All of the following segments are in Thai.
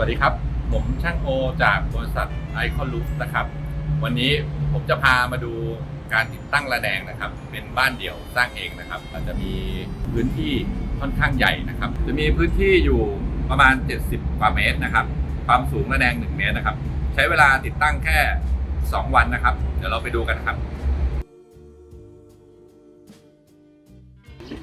วัสดีครับ ผมช่างโอจากบริษัทไอคอนลูฟนะครับ วันนี้ผมจะพามาดูการติดตั้งระแนงนะครับ เป็นบ้านเดี่ยวสร้างเองนะครับมันจะมีพื้นที่ค่อนข้างใหญ่นะครับ จะมีพื้นที่อยู่ประมาณ 70 กว่าเมตรนะครับ ความสูงระแนง 1 เมตรนะครับ ใช้เวลาติดตั้งแค่ 2 วันนะครับ เดี๋ยวเราไปดูกันครับ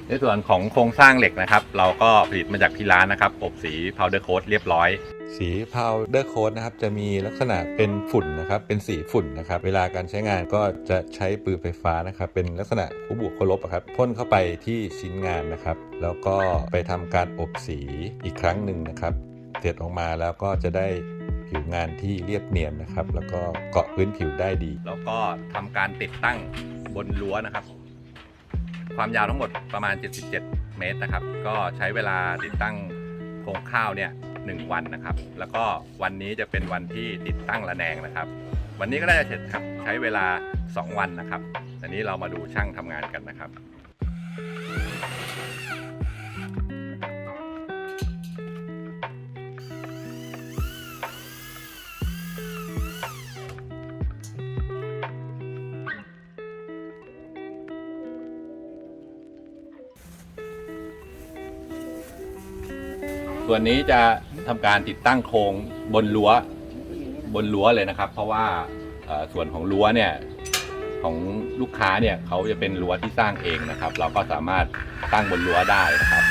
ในส่วนของโครงสร้างเหล็กนะครับ เราก็ผลิตมาจากที่ร้านนะครับอบสี powder coat เรียบร้อย สีพาวเดอร์โค้ดนะครับ จะมีลักษณะเป็นฝุ่นนะครับ เป็นสีฝุ่นนะครับ เวลาการใช้งานก็จะใช้ปืนไฟฟ้านะครับ เป็นลักษณะคู่บวกคู่ลบอะครับพ่นเข้าไปที่ชิ้นงานนะครับ แล้วก็ไปทำการอบสีอีกครั้งหนึ่งนะครับเสร็จออกมาแล้วก็จะได้ผิวงานที่เรียบเนียนนะครับ แล้วก็เกาะพื้นผิวได้ดี แล้วก็ทำการติดตั้งบนรั้วนะครับ ความยาวทั้งหมดประมาณ 77 เมตรนะครับ ก็ใช้เวลาติดตั้งโครงข้าวเนี่ยหนึ่งวันนะครับ แล้วก็วันนี้จะเป็นวันที่ติดตั้งระแนงนะครับ วันนี้ก็ได้เสร็จครับใช้เวลา 2 วันนะครับอันนี้เรามาดูช่างทำงานกันนะครับ ส่วนนี้จะทำการติดตั้งโครงบนรั้วบนรั้วเลยนะครับ เพราะว่าเอ่อส่วนของรั้วเนี่ยของลูกค้าเนี่ยเขาจะเป็นรั้วที่สร้างเองนะครับ เราก็สามารถตั้งบนรั้วได้นะครับ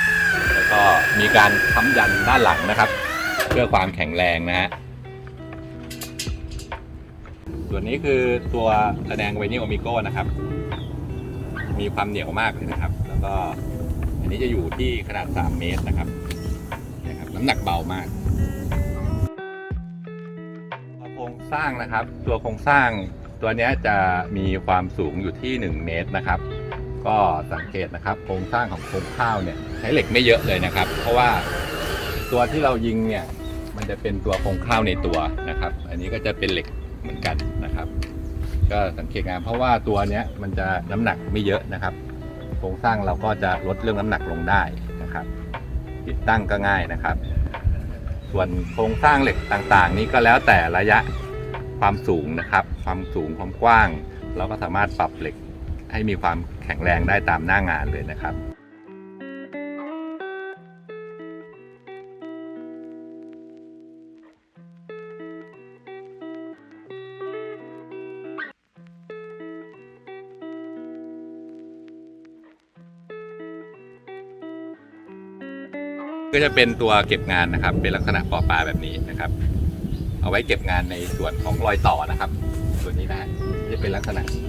แล้วก็มีการค้ำยันด้านหลังนะครับ เพื่อความแข็งแรงนะฮะ ส่วนนี้คือตัวระแนงไวนิลโอมิโก้นะครับ มีความเหนียวมากเลยนะครับ แล้วก็อันนี้จะอยู่ที่ขนาด 3 เมตรนะครับ น้ำหนักเบามากโครงสร้างนะครับ ตัวโครงสร้างตัวนี้จะมีความสูงอยู่ที่ 1 เมตรนะครับ ก็สังเกตนะครับ โครงสร้างของโครงข้าวเนี่ยใช้เหล็กไม่เยอะเลยนะครับ เพราะว่าตัวที่เรายิงเนี่ยมันจะเป็นตัวโครงข้าวในตัวนะครับ อันนี้ก็จะเป็นเหล็กเหมือนกันนะครับ ก็สังเกตงานเพราะว่าตัวเนี้ยมันจะน้ำหนักไม่เยอะนะครับ โครงสร้างเราก็จะลดเรื่องน้ำหนักลงได้นะครับ ติดตั้งก็ง่ายนะครับ ส่วนโครงสร้างเหล็กต่างๆ นี้ก็แล้วแต่ระยะความสูงนะครับ ความสูงความกว้าง เราก็สามารถปรับเหล็กให้มีความแข็งแรงได้ตามหน้างานเลยนะครับ ก็จะเป็นตัวเก็บงานนะครับ เป็นลักษณะปอปลาแบบนี้นะครับ เอาไว้เก็บงานในส่วนของรอยต่อนะครับส่วนนี้นะจะเป็นลักษณะนี้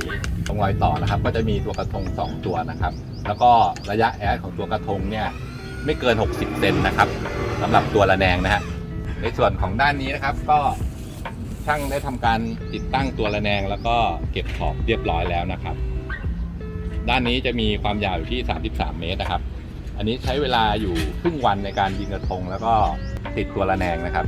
ตรงรอยต่อนะครับ ก็จะมีตัวกระทง 2 ตัวนะครับ แล้วก็ระยะแอดของตัวกระทงเนี่ยไม่เกิน 60เซนนะครับสำหรับตัวระแนงนะฮะในส่วนของด้านนี้นะครับก็ช่างได้ทำการติดตั้งตัวระแนง แล้วก็เก็บขอบเรียบร้อยแล้วนะครับ ด้านนี้จะมีความยาวอยู่ที่ 33 เมตรนะครับ อันนี้ใช้เวลาอยู่ครึ่งวันในการยิงกระทงแล้วก็ติดตัวระแนงนะครับ